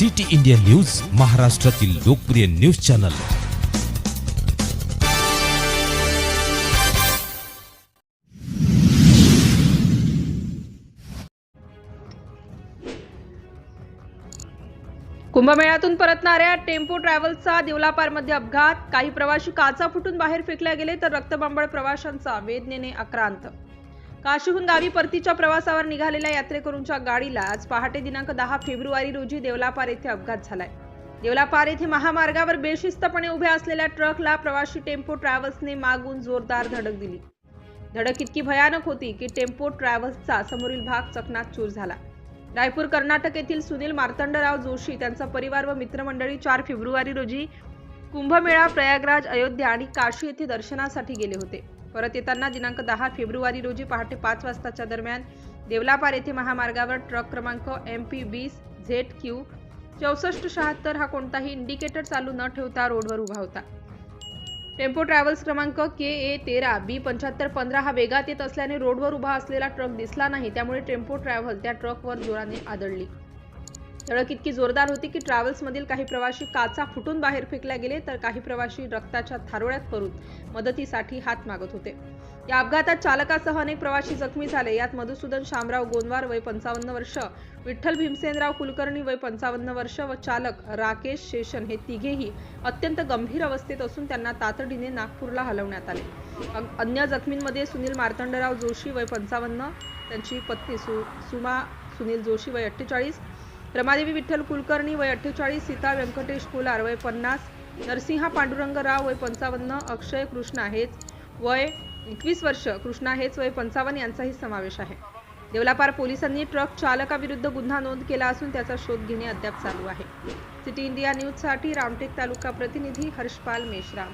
City India news महाराष्ट्रातील लोकप्रिय news channel. कुंभमेळ्यातून परतणाऱ्या टेम्पो ट्रॅव्हल्सचा दिवलापारमध्ये अपघात. काही प्रवाशी काचा फुटून बाहेर फेकल्या गेले तर रक्तबांबळ प्रवाशांचा वेदनेने आक्रांत. काशीहून गावी परतीच्या प्रवासावर निघालेल्या यात्रेकरूंच्या गाडीला आज पहाटे दिनांक दहा फेब्रुवारी रोजी देवलापार येथे अपघात झालाय. देवलापार येथे महामार्गावर बेशिस्तपणे उभ्या असलेल्या ट्रकला प्रवाशी टेम्पो ट्रॅव्हल्सने मागून जोरदार धडक दिली. धडक इतकी भयानक होती की टेम्पो ट्रॅव्हल्सचा समोरील भाग चकनाचूर झाला. रायपूर कर्नाटक येथील सुनील मार्तंडराव जोशी त्यांचा परिवार व मित्रमंडळी चार फेब्रुवारी रोजी कुंभमेळा प्रयागराज अयोध्या आणि काशी येथे दर्शनासाठी गेले होते. परत येताना दिनांक दहा फेब्रुवारी रोजी पहाटे पाच वाजताच्या दरम्यान देवलापार येथे महामार्गावर ट्रक क्रमांक एम पी वीस झेड क्यू चौसष्ट शहात्तर हा कोणताही इंडिकेटर चालू न ठेवता रोडवर उभा होता. टेम्पो ट्रॅव्हल्स क्रमांक के ए तेरा बी पंच्याहत्तर पंधरा हा वेगात येत असल्याने रोडवर उभा असलेला ट्रक दिसला नाही त्यामुळे टेम्पो ट्रॅव्हल त्या ट्रकवर जोराने आदळली. धडक इतकी जोरदार होती की ट्रॅव्हल्समधील काही प्रवाशी काचा फुटून बाहेर फेकल्या गेले तर काही प्रवाशी रक्ताच्या थारोळ्यात पडून मदतीसाठी हात मागत होते. या अपघातात चालकासह अनेक प्रवाशी जखमी झाले. यात मधुसूदन शामराव गोंदवार वय पंचावन्न वर्ष विठ्ठल भीमसेनराव कुलकर्णी वय पंचावन्न वर्ष व चालक राकेश शेषन हे तिघेही अत्यंत गंभीर अवस्थेत असून त्यांना तातडीने नागपूरला हलवण्यात आले. अन्य जखमींमध्ये सुनील मार्तंडराव जोशी वय पंचावन्न त्यांची पत्नी सु सुमा सुनील जोशी वय अठ्ठेचाळीस रमादेवी विठ्ठल कुलकर्णी वय अठ्ठेचाळीस सीता व्यंकटेश कुलार वय पन्नास नरसिंहा पांडुरंग राव वय पंचावन्न अक्षय कृष्णा हेच वय एकवीस वर्ष कृष्णा हेच वय पंचावन्न यांचाही समावेश आहे. देवलापार पोलिसांनी ट्रक चालकाविरुद्ध गुन्हा नोंद केला असून त्याचा शोध घेणे अद्याप चालू आहे. सिटी इंडिया न्यूजसाठी रामटेक तालुका प्रतिनिधी हर्षपाल मेश्राम.